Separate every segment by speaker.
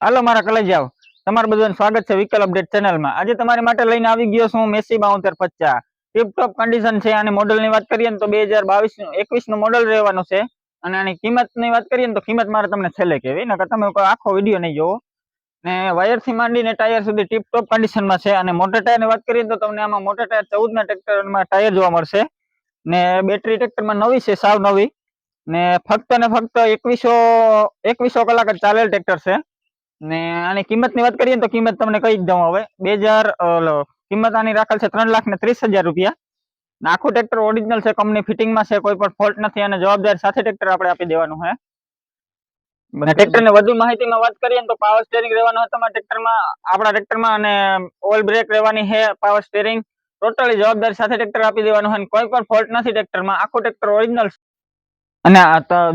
Speaker 1: હાલો, મારા કલેજાઓ. તમારું બધાનું સ્વાગત છે વિકલ અપડેટ ચેનલમાં. આજે તમારી માટે લઈને આવી ગયો છું મેસી બાઉતેર પચાસ ટીપટોપ કન્ડિશન છે અને મોડલની વાત કરીએ ને તો બે હજાર બાવીસ એકવીસનું મોડલ રહેવાનું છે. અને આની કિંમતની વાત કરીએ ને તો કિંમત મારે તમને છેલ્લે કહેવી, નકર તમે આખો વીડિયો નહીં જોવો. ને વાયરથી માંડીને ટાયર સુધી ટીપટોપ કન્ડિશનમાં છે અને મોટા ટાયરની વાત કરીએ તો તમને આમાં મોટા ટાયર ચૌદના ટ્રેક્ટરમાં ટાયર જોવા મળશે. ને બેટરી ટ્રેક્ટરમાં નવી છે, સાવ નવી. ને ફક્ત ને ફક્ત એકવીસો એકવીસો કલાક જ ચાલેલ ટ્રેક્ટર છે. ને આની કિંમતની વાત કરીએ તો કિંમત તમને કહી જ દઉં હવે. બે હજાર કિંમત આની રાખેલ છે ત્રણ લાખ ને ત્રીસ હજાર રૂપિયા. આખું ટ્રેક્ટર ઓરિજિનલ છે કંપની ફિટિંગમાં છે, કોઈ પણ ફોલ્ટ નથી અને જવાબદાર સાથે ટ્રેક્ટર આપણે આપી દેવાનું છે ટ્રેક્ટર ને વધુ માહિતીમાં વાત કરીએ તો પાવર સ્ટેરિંગ રહેવાનું હોય તમારા ટ્રેક્ટરમાં આપણા ટ્રેક્ટરમાં અને ઓઇલ બ્રેક રહેવાની છે પાવર સ્ટેરિંગ ટોટલી જવાબદારી સાથે ટ્રેક્ટર આપી દેવાનું હોય કોઈ પણ ફોલ્ટ નથી ટ્રેક્ટરમાં આખું ટ્રેક્ટર ઓરિજિનલ અને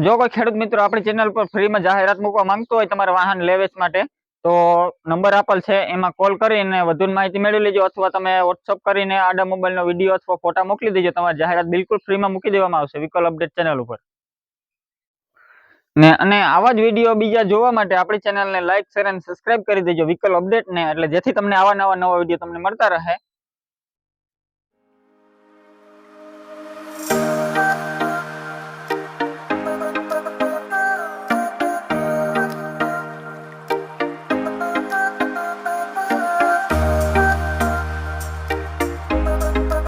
Speaker 1: જો કોઈ ખેડૂત મિત્રો આપણી ચેનલ પર ફ્રીમાં જાહેરાત મૂકવા માંગતો હોય તમારા વાહન લેવેચ માટે, તો નંબર આપેલ છે, એમાં કોલ કરીને વધુ માહિતી મેળવી લેજો અથવા તમે વોટ્સઅપ કરીને આડા મોબાઈલનો વીડિયો અથવા ફોટા મોકલી દેજો, તમારી જાહેરાત બિલકુલ ફ્રીમાં મૂકી દેવામાં આવશે, વિકલ અપડેટ ચેનલ ઉપર. ને અને આવા જ વીડિયો બીજા જોવા માટે આપણી ચેનલને લાઇક શેર અને સબસ્ક્રાઇબ કરી દેજો, વિકલ અપડેટ ને, એટલે જેથી તમને આવા નવા નવા વીડિયો તમને મળતા રહે.